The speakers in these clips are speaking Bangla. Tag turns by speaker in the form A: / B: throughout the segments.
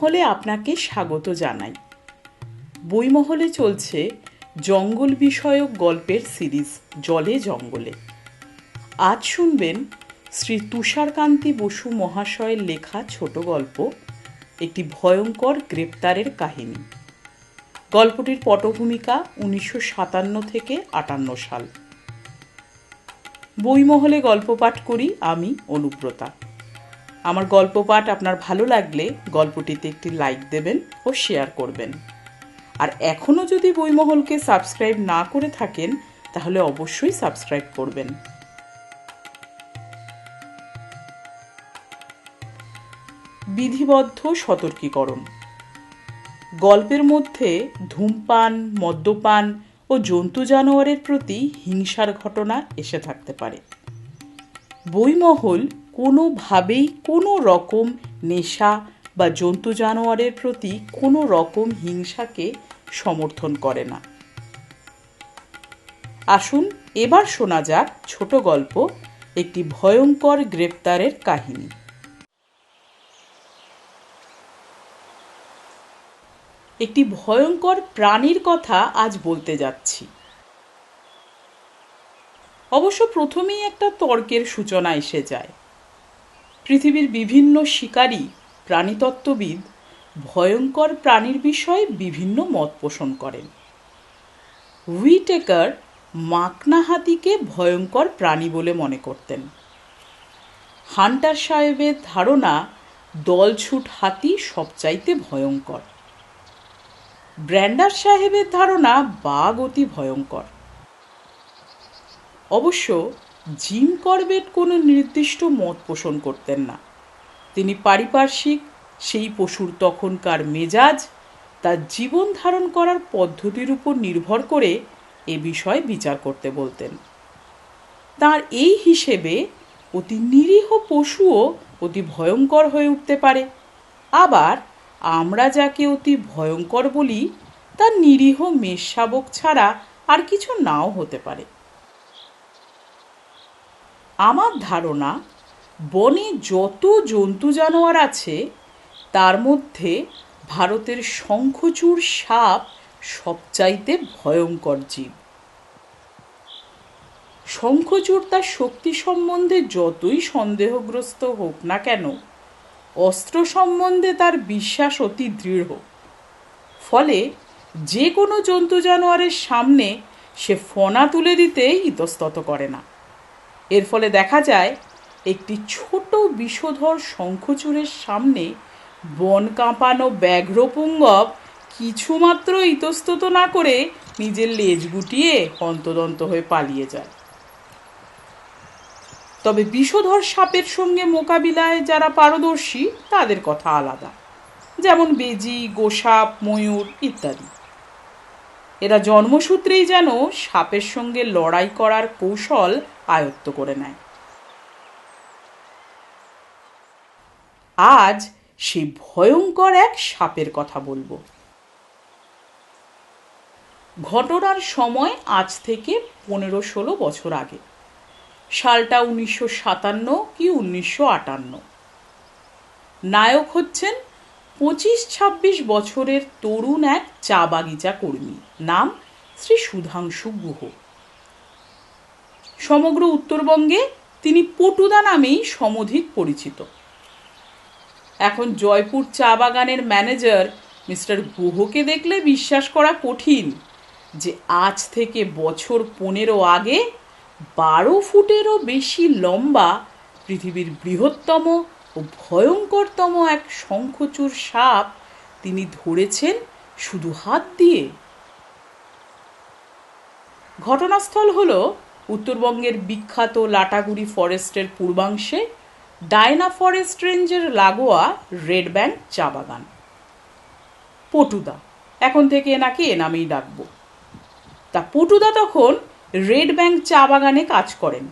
A: বইমহলে আপনাকে স্বাগত জানাই। বইমহলে চলছে জঙ্গল বিষয়ক গল্পের সিরিজ, জলে জঙ্গলে। আজ শুনবেন শ্রী তুষারকান্তি বসু মহাশয়ের লেখা ছোট গল্প, একটি ভয়ঙ্কর গ্রেপ্তারের কাহিনী। গল্পটির পটভূমিকা উনিশশো সাতান্ন থেকে আটান্ন সাল। বইমহলে গল্প পাঠ করি আমি, অনুব্রতা। আমার গল্প পাঠ আপনার ভালো লাগলে গল্পটিতে একটি লাইক দেবেন ও শেয়ার করবেন। আর এখনও যদি বইমহলকে সাবস্ক্রাইব না করে থাকেন, তাহলে অবশ্যই সাবস্ক্রাইব করবেন। বিধিবদ্ধ সতর্কীকরণ। গল্পের মধ্যে ধূমপান, মদ্যপান ও জন্তু জানোয়ারের প্রতি হিংসার ঘটনা এসে থাকতে পারে। বইমহল কোনোভাবেই কোনো রকম নেশা বা জন্তু জানোয়ারের প্রতি কোনো রকম হিংসাকে সমর্থন করে না। আসুন এবার শোনা যাক ছোট গল্প, একটি ভয়ঙ্কর গ্রেপ্তারের কাহিনী। একটি ভয়ঙ্কর প্রাণীর কথা আজ বলতে যাচ্ছি। অবশ্য প্রথমেই একটা তর্কের সূচনা এসে যায়। পৃথিবীর বিভিন্ন শিকারী, প্রাণীতত্ত্ববিদ, ভয়ঙ্কর প্রাণীর বিষয়ে বিভিন্ন মত পোষণ করেন। উইটেকার মাকনা হাতিকে ভয়ঙ্কর প্রাণী বলে মনে করতেন। হান্টার সাহেবের ধারণা, দলছুট হাতি সবচাইতে ভয়ঙ্কর। ব্র্যান্ডার সাহেবের ধারণা, বাঘ অতি ভয়ঙ্কর। অবশ্য জিম করবেট কোনো নির্দিষ্ট মত পোষণ করতেন না। তিনি পারিপার্শ্বিক, সেই পশুর তখনকার মেজাজ, তার জীবন ধারণ করার পদ্ধতির উপর নির্ভর করে এ বিষয়ে বিচার করতে বলতেন। তার এই হিসেবে অতি নিরীহ পশুও অতি ভয়ঙ্কর হয়ে উঠতে পারে। আবার আমরা যাকে অতি ভয়ঙ্কর বলি তা নিরীহ মেষশাবক ছাড়া আর কিছু নাও হতে পারে। আমার ধারণা, বনে যত জন্তু জানোয়ার আছে, তার মধ্যে ভারতের শঙ্খচূড় সাপ সবচাইতে ভয়ঙ্কর জীব। শঙ্খচূড় তার শক্তি সম্বন্ধে যতই সন্দেহগ্রস্ত হোক না কেন, অস্ত্র সম্বন্ধে তার বিশ্বাস অতি দৃঢ়। ফলে যে কোনো জন্তু জানোয়ারের সামনে সে ফনা তুলে দিতে ইতস্তত করে না। এর ফলে দেখা যায়, একটি ছোট বিষধর শঙ্খচূড়ের সামনে বন কাঁপানো ব্যাঘ্রপুঙ্গব কিছুমাত্র ইতস্তত না করে নিজের লেজ গুটিয়ে অন্তদন্ত হয়ে পালিয়ে যায়। তবে বিষধর সাপের সঙ্গে মোকাবিলায় যারা পারদর্শী, তাদের কথা আলাদা, যেমন বেজি, গোসাপ, ময়ূর ইত্যাদি। এরা জন্মসূত্রেই যেন সাপের সঙ্গে লড়াই করার কৌশল আয়ত্ত করে নেয়। আজ সেই ভয়ঙ্কর এক সাপের কথা বলব। ঘটনার সময় আজ থেকে পনেরো ষোলো বছর আগে। সালটা উনিশশো সাতান্ন কি উনিশশো আটান্ন। নায়ক হচ্ছেন পঁচিশ ছাব্বিশ বছরের তরুণ এক চা বাগিচা কর্মী। নাম শ্রী সুধাংশু গুহ। সমগ্র উত্তরবঙ্গে তিনি পটুদা নামেই সমধিক পরিচিত। এখন জয়পুর চা বাগানের ম্যানেজার মিস্টার গুহকে দেখলে বিশ্বাস করা কঠিন যে আজ থেকে বছর পনেরো আগে বারো ফুটেরও বেশি লম্বা পৃথিবীর বৃহত্তম ও ভয়ঙ্করতম এক শঙ্খচূড় সাপ তিনি ধরেছেন শুধু হাত দিয়ে। ঘটনাস্থল হল উত্তরবঙ্গের বিখ্যাত লাটাগুড়ি ফরেস্টের পূর্বাংশে ডায়না ফরেস্ট রেঞ্জের লাগোয়া রেড ব্যাংক চা বাগান। পটুদা। এখন থেকে এনাকে এ নামেই ডাকবো। তা পটুদা তখন রেড ব্যাংক চা বাগানে কাজ করেন।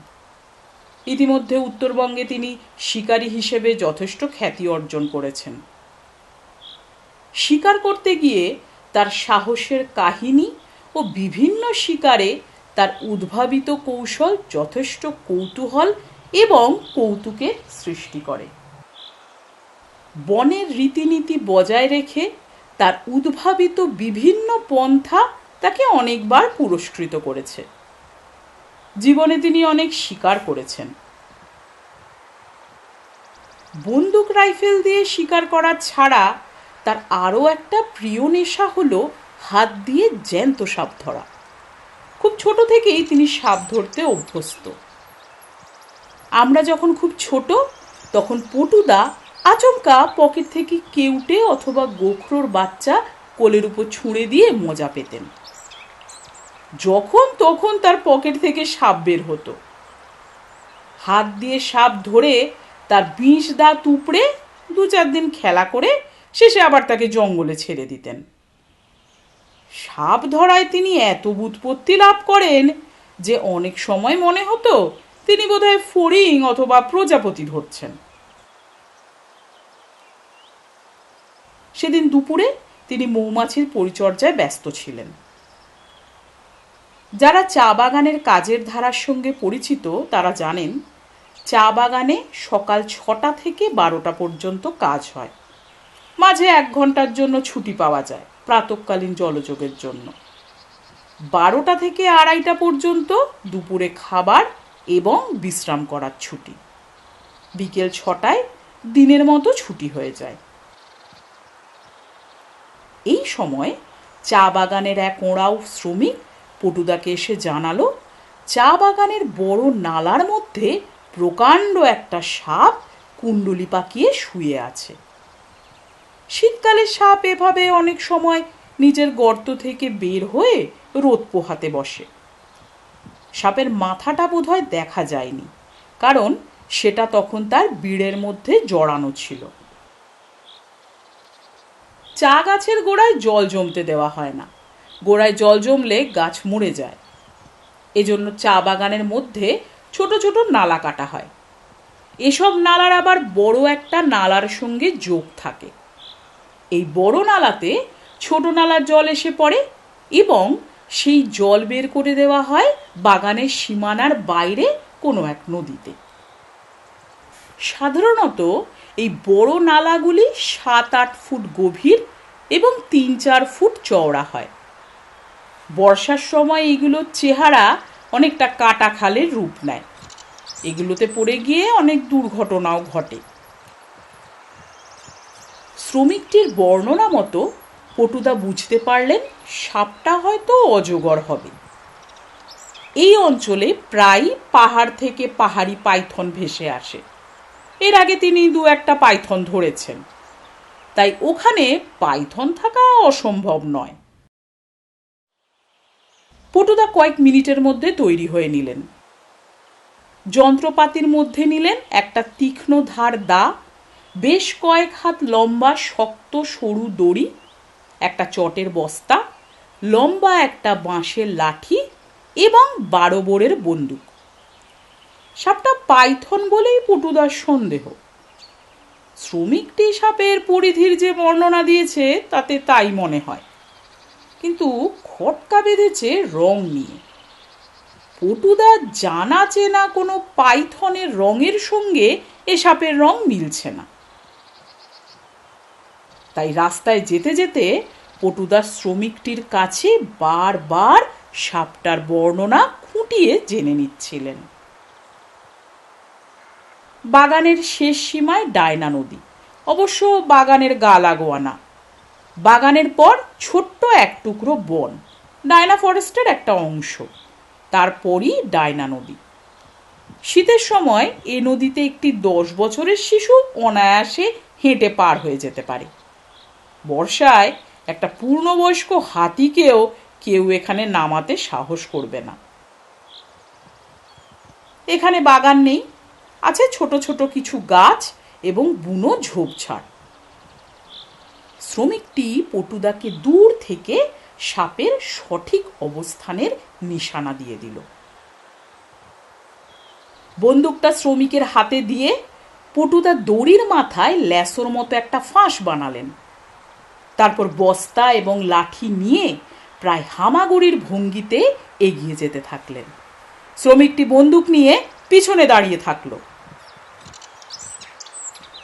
A: ইতিমধ্যে উত্তরবঙ্গে তিনি শিকারী হিসেবে যথেষ্ট খ্যাতি অর্জন করেছেন। শিকার করতে গিয়ে তার সাহসের কাহিনী ও বিভিন্ন শিকারে তার উদ্ভাবিত কৌশল যথেষ্ট কৌতূহল এবং কৌতুকের সৃষ্টি করে। বনের রীতিনীতি বজায় রেখে তার উদ্ভাবিত বিভিন্ন পন্থা তাকে অনেকবার পুরস্কৃত করেছে। জীবনে তিনি অনেক শিকার করেছেন। বন্দুক রাইফেল দিয়ে শিকার করা ছাড়া তার আরও একটা প্রিয় নেশা হলো হাত দিয়ে জ্যান্ত সাপ ধরা। খুব ছোট থেকেই তিনি সাপ ধরতে অভ্যস্ত। আমরা যখন খুব ছোট, তখন পটুদা আচমকা পকেট থেকে কেউটে অথবা গোখরোর বাচ্চা কোলের উপর ছুঁড়ে দিয়ে মজা পেতেন। যখন তখন তার পকেট থেকে সাপ বের হতো। হাত দিয়ে সাপ ধরে তার বিষ দাঁত উপড়ে দু চার দিন খেলা করে শেষে আবার তাকে জঙ্গলে ছেড়ে দিতেন। সাপ ধরায় তিনি এত বুৎপত্তি লাভ করেন যে অনেক সময় মনে হতো তিনি বোধহয় ফড়িং অথবা প্রজাপতি ধরছেন। সেদিন দুপুরে তিনি মৌমাছির পরিচর্যায় ব্যস্ত ছিলেন। যারা চা বাগানের কাজের ধারার সঙ্গে পরিচিত তারা জানেন, চা বাগানে সকাল ছটা থেকে বারোটা পর্যন্ত কাজ হয়। মাঝে এক ঘণ্টার জন্য ছুটি পাওয়া যায়। প্রাতকালীন জলযোগের জন্য। বারোটা থেকে আড়াইটা পর্যন্ত দুপুরে খাবার এবং বিশ্রাম করার ছুটি। বিকেল ছটায় দিনের মতো ছুটি হয়ে যায়। এই সময় চা বাগানের এক ওঁড়াও শ্রমিক পটুদাকে এসে জানালো, চা বাগানের বড় নালার মধ্যে প্রকাণ্ড একটা সাপ কুণ্ডলি পাকিয়ে শুয়ে আছে। শীতকালে সাপ এভাবে অনেক সময় নিজের গর্ত থেকে বের হয়ে রোদ পোহাতে বসে। সাপের মাথাটা বোধহয় দেখা যায়নি, কারণ সেটা তখন তার বিড়ের মধ্যে জড়ানো ছিল। চা গাছের গোড়ায় জল জমতে দেওয়া হয় না। গোড়ায় জল জমলে গাছ মরে যায়। এজন্য চা বাগানের মধ্যে ছোট ছোট নালা কাটা হয়। এসব নালার আবার বড় একটা নালার সঙ্গে যোগ থাকে। এই বড় নালাতে ছোট নালার জল এসে পড়ে এবং সেই জল বের করে দেওয়া হয় বাগানের সীমানার বাইরে কোনো এক নদীতে। সাধারণত এই বড় নালাগুলি সাত আট ফুট গভীর এবং তিন চার ফুট চওড়া হয়। বর্ষার সময় এগুলোর চেহারা অনেকটা কাটা খালের রূপ নেয়। এগুলোতে পড়ে গিয়ে অনেক দুর্ঘটনাও ঘটে। শ্রমিকটির বর্ণনা মতো পটুদা বুঝতে পারলেন সাপটা হয়তো অজগর হবে। এই অঞ্চলে প্রায় পাহাড় থেকে পাহাড়ি পাইথন ভেসে আসে। এর আগে তিনি দু একটা পাইথন ধরেছেন। তাই ওখানে পাইথন থাকা অসম্ভব নয়। পটুদা কয়েক মিনিটের মধ্যে তৈরি হয়ে নিলেন। যন্ত্রপাতির মধ্যে নিলেন একটা তীক্ষ্ণ ধার দা বেশ কয়েক হাত লম্বা, শক্ত, সরু দড়ি, একটা চটের বস্তা, লম্বা একটা বাঁশের লাঠি এবং বারো বোরের বন্দুক। সাপটা পাইথন বলেই পটুদার সন্দেহ। শ্রমিকটি সাপের পরিধির যে বর্ণনা দিয়েছে, তাতে তাই মনে হয়। কিন্তু খটকা বেঁধেছে রং নিয়ে। পটুদা জানা চেনা কোনো পাইথনের রঙের সঙ্গে এ সাপের রং মিলছে না। তাই রাস্তায় যেতে যেতে পটুদার শ্রমিকটির কাছে বারবার সাপটার বর্ণনা খুঁটিয়ে জেনে নিচ্ছিলেন। বাগানের শেষ সীমায় ডায়না নদী, অবশ্য বাগানের গা না। বাগানের পর ছোট্ট এক টুকরো বন, ডায়না ফরেস্টের একটা অংশ, তারপরই ডায়না নদী। শীতের সময় এ নদীতে একটি দশ বছরের শিশু অনায়াসে হেঁটে পার হয়ে যেতে পারে। বর্ষায় একটা পূর্ণবয়স্ক হাতিকেও কেউ এখানে নামাতে সাহস করবে না। এখানে বাগান নেই, আছে ছোট ছোট কিছু গাছ এবং বুনো ঝোপঝাড়। শ্রমিকটি পটুদাকে দূর থেকে সাপের সঠিক অবস্থানের নিশানা দিয়ে দিল। বন্দুকটা শ্রমিকের হাতে দিয়ে পটুদা দড়ির মাথায় ল্যাসোর মতো একটা ফাঁস বানালেন। তারপর বস্তা এবং লাঠি নিয়ে প্রায় হামাগুড়ির ভঙ্গিতে এগিয়ে যেতে থাকলেন। শ্রমিকটি বন্দুক নিয়ে পিছনে দাঁড়িয়ে থাকল।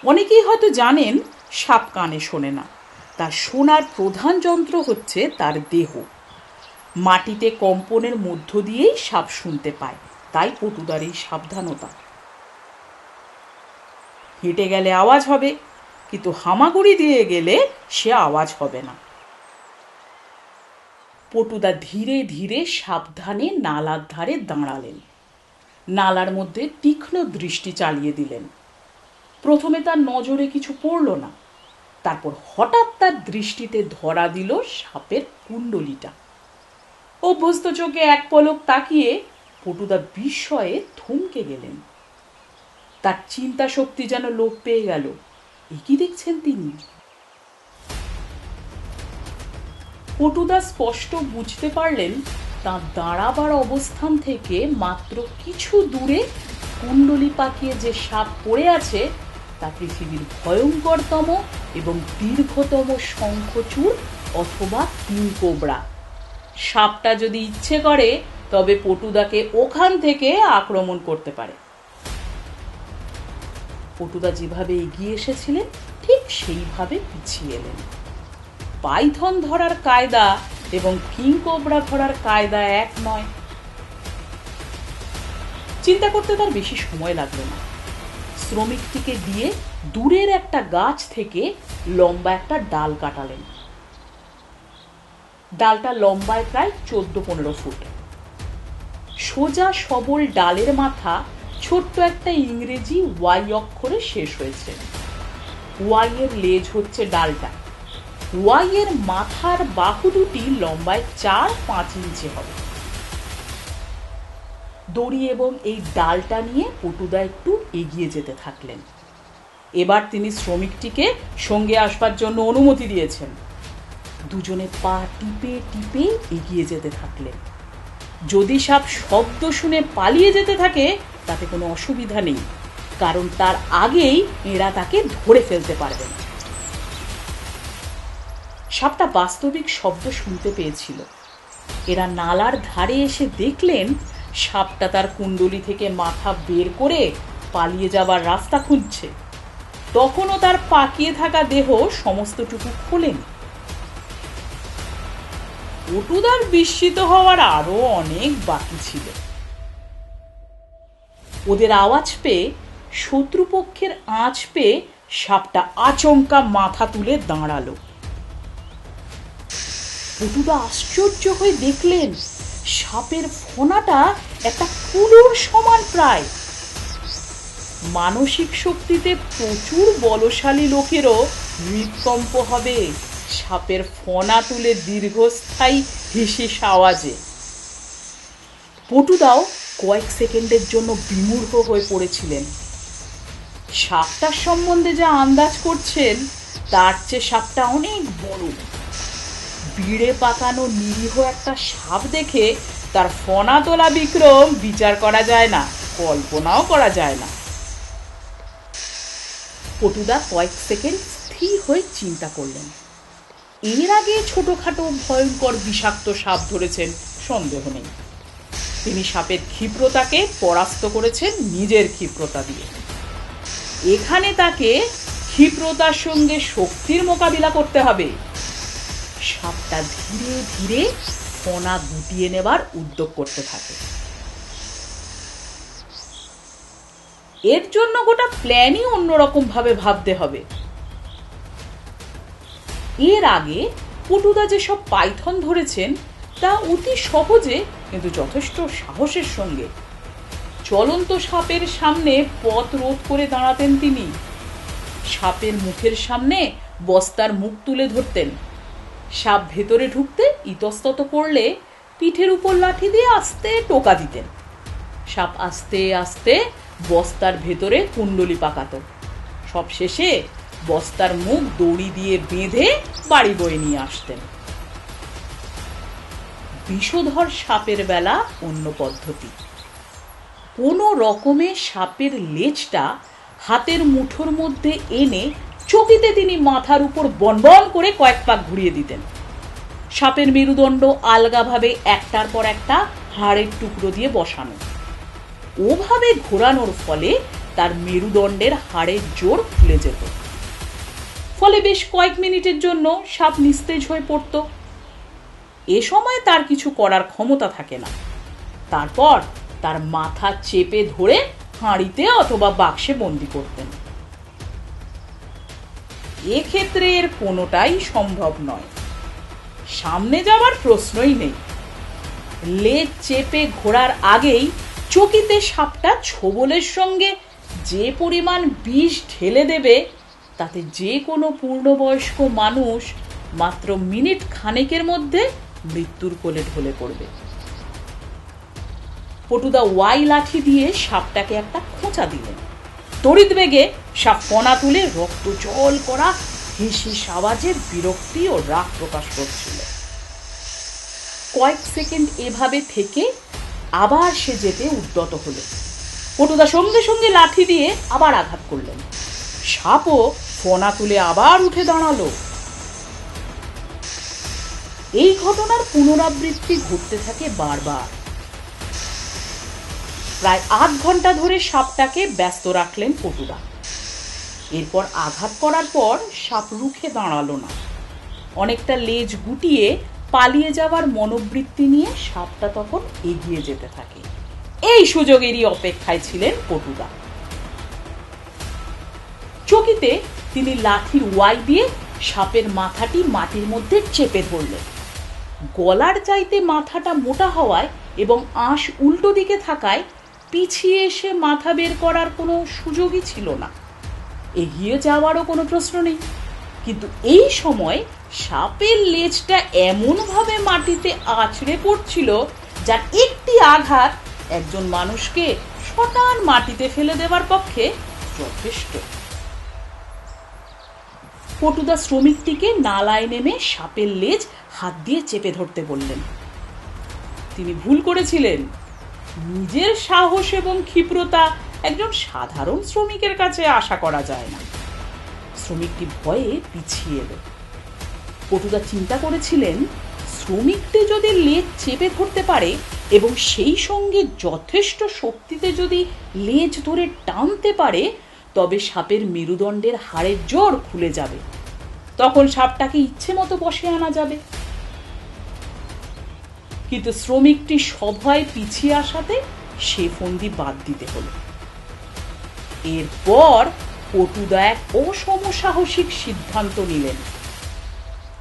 A: অনেকেই হয়তো জানেন, সাপ কানে শোনে না। তার শোনার প্রধান যন্ত্র হচ্ছে তার দেহ। মাটিতে কম্পনের মধ্য দিয়েই সাপ শুনতে পায়। তাই পটুদার এই সাবধানতা। হেঁটে গেলে আওয়াজ হবে। কিন্তু হামাগুড়ি দিয়ে গেলে সে আওয়াজ হবে না। পটুদা ধীরে ধীরে সাবধানে নালার ধারে দাঁড়ালেন। নালার মধ্যে তীক্ষ্ণ দৃষ্টি চালিয়ে দিলেন। প্রথমে তার নজরে কিছু পড়ল না, তারপর হঠাৎ তার দৃষ্টিতে ধরা দিল সাপের কুণ্ডলিটা। অভ্যস্ত চোখে এক পলক তাকিয়ে পটুদা বিস্ময়ে থমকে গেলেন। তার চিন্তা শক্তি যেন লোপ পেয়ে গেল। এ কি দেখছেন তিনি? পটুদা স্পষ্ট বুঝতে পারলেন, তার দাঁড়াবার অবস্থান থেকে মাত্র কিছু দূরে কুণ্ডলি পাকিয়ে যে সাপ পড়ে আছে, তা পৃথিবীর ভয়ঙ্করতম এবং দীর্ঘতম শঙ্খচূড় অথবা কিংকোবরা সাপটা যদি ইচ্ছে করে, তবে পটুদাকে ওখান থেকে আক্রমণ করতে পারে। পটুদা যেভাবে এগিয়ে এসেছিলেন, ঠিক সেইভাবে পিছিয়ে এলেন। পাইথন ধরার কায়দা এবং কিংকোবরা ধরার কায়দা এক নয়। চিন্তা করতে তার বেশি সময় লাগল না। শ্রমিকটিকে দিয়ে দূরের একটা গাছ থেকে লম্বা একটা ডাল কাটালেন। ডালটা লম্বায় প্রায় চোদ্দ পনেরো ফুট। সোজা সবল ডালের মাথা ছোট্ট একটা ইংরেজি ওয়াই অক্ষরে শেষ হয়েছে। ওয়াই এর লেজ হচ্ছে ডালটা। ওয়াই এর মাথার বাহু দুটি লম্বায় চার পাঁচ ইঞ্চি হবে। দড়ি এবং এই ডালটা নিয়ে পটুদা একটু এগিয়ে যেতে থাকলেন। এবার তিনি শ্রমিকটিকে সঙ্গে আসবার জন্য অনুমতি দিয়েছেন। দুজনে পা টিপে টিপে এগিয়ে যেতে থাকলেন। যদি সাপ শব্দ শুনে পালিয়ে যেতে থাকে তাতে কোনো অসুবিধা নেই। কারণ তার আগেই এরা তাকে ধরে ফেলতে পারবেন। সাপটা বাস্তবিক শব্দ শুনতে পেয়েছিল। এরা নালার ধারে এসে দেখলেন সাপটা তার কুণ্ডলি থেকে মাথা বের করে পালিয়ে যাবার রাস্তা খুঁজছে। তখনও তার পাকিয়ে থাকা দেহ সমস্তটুকু খোলেনি। পটুদার বিস্মিত হওয়ার আরও অনেক বাকি ছিল। ওদের আওয়াজ পেয়ে, শত্রুপক্ষের আঁচ পেয়ে সাপটা আচমকা মাথা তুলে দাঁড়াল। পটুদা আশ্চর্য হয়ে দেখলেন, সাপের ফোনাটা একটা কুলোর সমান প্রায়। মানসিক শক্তিতে প্রচুর বলশালী লোকেরও হৃদকম্প হবে সাপের ফনা তুলে দীর্ঘস্থায়ী হিসিস আওয়াজে। পটুদাও কয়েক সেকেন্ডের জন্য বিমূঢ় হয়ে পড়েছিলেন। সাপটার সম্বন্ধে যা আন্দাজ করছেন, তার চেয়ে সাপটা অনেক বড়। বিড়ে পাকানো নিরীহ একটা সাপ দেখে তার ফনা তোলা বিক্রম বিচার করা যায় না, কল্পনাও করা যায় না। পটুদা কয়েক সেকেন্ড স্থির হয়ে চিন্তা করলেন। এর আগে ছোটখাটো ভয়ঙ্কর বিষাক্ত সাপ ধরেছেন, সন্দেহ নেই। তিনি সাপের ক্ষিপ্রতাকে পরাস্ত করেছেন নিজের ক্ষিপ্রতা দিয়ে। এখানে তাকে ক্ষিপ্রতার সঙ্গে শক্তির মোকাবিলা করতে হবে। সাপটা ধীরে ধীরে ফনা গুটিয়ে নেবার উদ্যোগ করতে থাকে। এর জন্য গোটা প্ল্যানই অন্যরকম ভাবে ভাবতে হবে। এর আগে পটুদা যেসব পাইথন ধরেছেন তা অতি সহজে, কিন্তু যথেষ্ট সাহসের সঙ্গে। চলন্ত সাপের সামনে পথ রোধ করে দাঁড়াতেন তিনি। সাপের মুখের সামনে বস্তার মুখ তুলে ধরতেন। সাপ ভেতরে ঢুকতে ইতস্তত করলে পিঠের উপর লাঠি দিয়ে আস্তে টোকা দিতেন। সাপ আস্তে আস্তে বস্তার ভেতরে কুণ্ডলি পাকাত। সব শেষে বস্তার মুখ দড়ি দিয়ে বেঁধে বাড়ি বয়ে নিয়ে আসতেন। বিষধর সাপের বেলা অন্য পদ্ধতি। কোনো রকমে সাপের লেজটা হাতের মুঠোর মধ্যে এনে চকিতে তিনি মাথার উপর বনবন করে কয়েক পাক ঘুরিয়ে দিতেন। সাপের মেরুদণ্ড আলগাভাবে একটার পর একটা হাড়ের টুকরো দিয়ে বসানো। ওভাবে ঘোরানোর ফলে তার মেরুদণ্ডের হাড়ের জোর খুলে যেত। ফলে বেশ কয়েক মিনিটের জন্য সাপ নিস্তেজ হয়ে পড়তো। এ সময় তার কিছু করার ক্ষমতা থাকে না। তারপর তার মাথা চেপে ধরে হাঁড়িতে অথবা বাক্সে বন্দি করতেন। এক্ষেত্রে এর কোনোটাই সম্ভব নয়। সামনে যাওয়ার প্রশ্নই নেই। লেজ চেপে ঘোরার আগেই চকিতে সাপটা ছোবলের সঙ্গে যে পরিমাণ বিষ ঢেলে দেবে, তাতে যে কোনো পূর্ণবয়স্ক মানুষ মাত্র মিনিট খানেকের মধ্যে মৃত্যুর কোলে ঢলে পড়বে। পটুদা ওয়াই লাঠি দিয়ে সাপটাকে একটা খোঁচা দিলেন। তড়িৎ বেগে সাপ ফনা তুলে রক্ত জল করা হিসিস আওয়াজে বিরক্তি ও রাগ প্রকাশ করছিল। কয়েক সেকেন্ড এভাবে থেকে আবার সে যেতে উদ্যত হলো। পটুদা সঙ্গে সঙ্গে লাঠি দিয়ে আবার আঘাত করলেন। সাপও ফোনা তুলে আবার উঠে দাঁড়াল। এই ঘটনার পুনরাবৃত্তি ঘটতে থাকে বারবার। প্রায় আধ ঘণ্টা ধরে সাপটাকে ব্যস্ত রাখলেন পটুরা এরপর আঘাত করার পর সাপ রুখে দাঁড়াল না। অনেকটা লেজ গুটিয়ে পালিয়ে যাওয়ার মনোবৃত্তি নিয়ে সাপটা তখন এগিয়ে যেতে থাকে। এই সুযোগেরই অপেক্ষায় ছিলেন পটুরা চকিতে তিনি লাঠির ওয়াই দিয়ে সাপের মাথাটি মাটির মধ্যে চেপে ধরলেন। গলার চাইতে মাথাটা মোটা হওয়ায় এবং আঁশ উল্টো দিকে থাকায় পিছিয়ে এসে মাথা বের করার কোনো সুযোগই ছিল না। এগিয়ে যাওয়ারও কোনো প্রশ্ন নেই। কিন্তু এই সময় সাপের লেজটা এমনভাবে মাটিতে আছড়ে পড়ছিল যার একটি আঘাত একজন মানুষকে শটান মাটিতে ফেলে দেওয়ার পক্ষে যথেষ্ট। পটুদা শ্রমিকটিকে নালায় নেমে সাপের লেজ হাত দিয়ে চেপে ধরতে বললেন। তিনি ভুল করেছিলেন। নিজের সাহস এবং ক্ষিপ্রতা একজন সাধারণ শ্রমিকের কাছে আশা করা যায় না। শ্রমিকটি ভয়ে পিছিয়ে এলো। পটুদা চিন্তা করেছিলেন, শ্রমিকটি যদি লেজ চেপে ধরতে পারে এবং সেই সঙ্গে যথেষ্ট শক্তিতে যদি লেজ ধরে টানতে পারে, তবে সাপের মেরুদণ্ডের হাড়ের জোর খুলে যাবে। তখন সাপটাকে ইচ্ছে মতো বসে আনা যাবে। কিন্তু শ্রমিকটি সভায় পিছিয়ে আসাতে সে ফন্দি বাদ দিতে হলো। এরপর পটুদা এক অসমসাহসিক সিদ্ধান্ত নিলেন।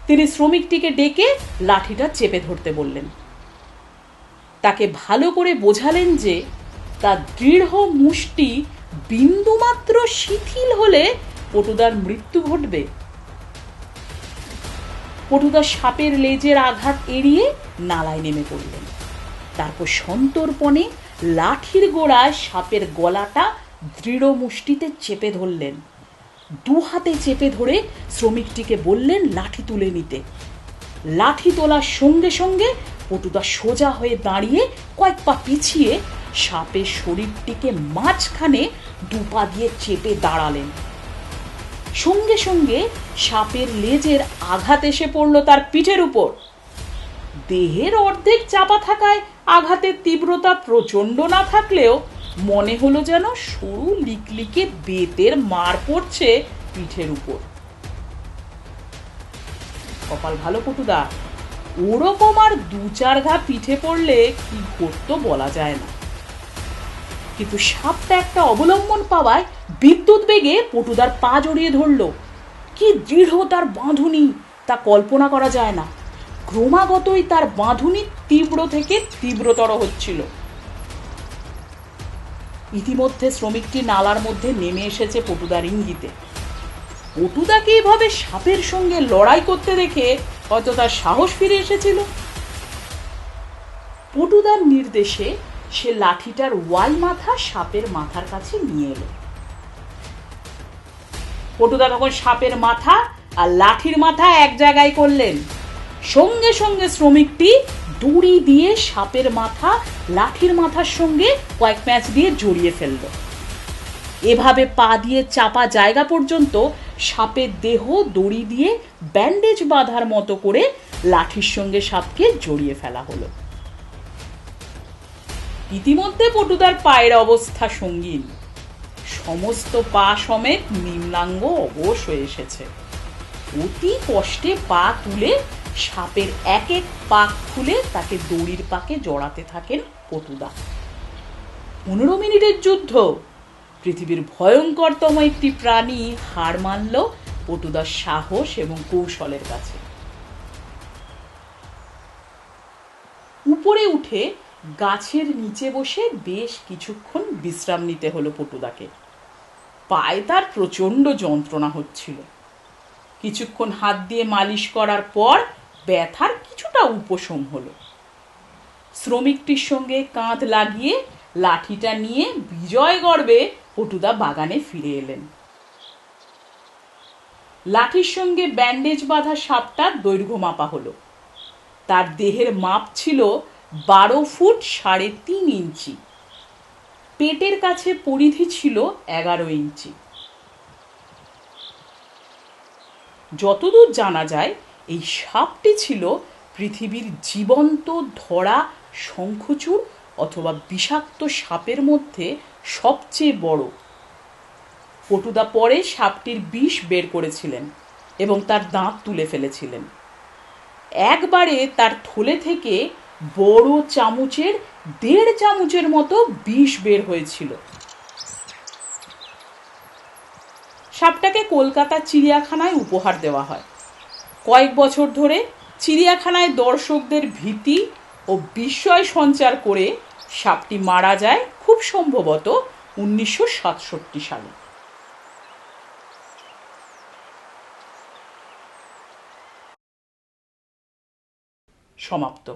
A: তিনি শ্রমিকটিকে ডেকে লাঠিটা চেপে ধরতে বললেন। তাকে ভালো করে বোঝালেন যে তার দৃঢ় মুষ্টি বিন্দুমাত্র শিথিল হলে পটুদার মৃত্যু ঘটবে। পটুদা সাপের লেজের আঘাত এড়িয়ে নালায় নেমে পড়লেন। তারপর সন্তর্পণে লাঠির গোড়ায় সাপের গলাটা দৃঢ় মুষ্টিতে চেপে ধরলেন। দু হাতে চেপে ধরে শ্রমিকটিকে বললেন লাঠি তুলে নিতে। লাঠি তোলার সঙ্গে সঙ্গে পটুদা সোজা হয়ে দাঁড়িয়ে কয়েক পা পিছিয়ে সাপের শরীরটিকে মাঝখানে দুপা দিয়ে চেপে দাঁড়ালেন। সঙ্গে সঙ্গে সাপের লেজের আঘাত এসে পড়ল তার পিঠের উপর। দেহের অর্ধেক চাপা থাকায় আঘাতের তীব্রতা প্রচণ্ড না থাকলেও মনে হলো যেন সরু লিকলিকে বেতের মার পড়ছে পিঠের উপর। কপাল ভালো পটুদা, ওরকম আর দু চার ঘা পিঠে পড়লে কি ঘটতো বলা যায় না। কিন্তু সাপটা একটা অবলম্বন পাওয়ায় বিদ্যুৎ বেগে পটুদার পা জড়িয়ে ধরল। কি দৃঢ় তার বাঁধুনি, তা কল্পনা করা যায় না। ক্রমাগতই তার বাঁধুনি তীব্র থেকে তীব্রতর হচ্ছিল। ইতিমধ্যে শ্রমিকটি নালার মধ্যে নেমে এসেছে পটুদার ইঙ্গিতে। পটুদাকে এভাবে সাপের সঙ্গে লড়াই করতে দেখে হয়তো তার সাহস ফিরে এসেছিল? পটুদার নির্দেশে সে লাঠিটার ওয়াল মাথা সাপের মাথার কাছে নিয়ে এলো। পটুদা তখন সাপের মাথা আর লাঠির মাথা এক জায়গায় করলেন। সঙ্গে সঙ্গে শ্রমিকটি দড়ি দিয়ে সাপের মাথা, লাঠির মাথার সঙ্গে কয়েক প্যাঁচ দিয়ে জড়িয়ে ফেলল। এভাবে পা দিয়ে চাপা জায়গা পর্যন্ত সাপের দেহ দড়ি দিয়ে ব্যান্ডেজ বাঁধার মতো করে লাঠির সঙ্গে সাপকে জড়িয়ে ফেলা হলো। ইতিমধ্যে পটুদার পায়ের অবস্থা সঙ্গীন। সমস্ত পা সমেত নিম্নাঙ্গ অবশ হয়ে এসেছে। অতি কষ্টে পা তুলে সাপের এক এক পাক খুলে তাকে দড়ির পাকে জড়াতে থাকেন পটুদা। পনেরো মিনিটের যুদ্ধ। পৃথিবীর ভয়ঙ্করতম একটি প্রাণী হার মানল পটুদার সাহস এবং কৌশলের কাছে। উপরে উঠে গাছের নিচে বসে বেশ কিছুক্ষণ বিশ্রাম নিতে হলো পটুদাকে। পায়ে তার প্রচণ্ড যন্ত্রণা হচ্ছিল। কিছুক্ষণ হাত দিয়ে মালিশ করার পর ব্যথার কিছুটা উপশম হলো। শ্রমিকটির সঙ্গে কাঁধ লাগিয়ে লাঠিটা নিয়ে বিজয় গর্বে পটুদা বাগানে ফিরে এলেন। লাঠির সঙ্গে ব্যান্ডেজ বাঁধা সাপটার দৈর্ঘ্য মাপা হলো। তার দেহের মাপ ছিল বারো ফুট সাড়ে তিন ইঞ্চি। পেটের কাছে পরিধি ছিল এগারো ইঞ্চি। যতদূর জানা যায়, এই সাপটি ছিল পৃথিবীর জীবন্ত ধরা শঙ্খচূড় অথবা বিষাক্ত সাপের মধ্যে সবচেয়ে বড়। পটুদা পরে সাপটির বিষ বের করেছিলেন এবং তার দাঁত তুলে ফেলেছিলেন। একবারে তার থলে থেকে বড় চামচের, দেড় চামচের মতো বিষ বের হয়েছিল। সাপটাকে কলকাতা চিড়িয়াখানায় উপহার দেওয়া হয়। কয়েক বছর ধরে চিড়িয়াখানায় দর্শকদের ভীতি ও বিস্ময় সঞ্চার করে সাপটি মারা যায় খুব সম্ভবত উনিশশো সাতষট্টি সালে। সমাপ্ত।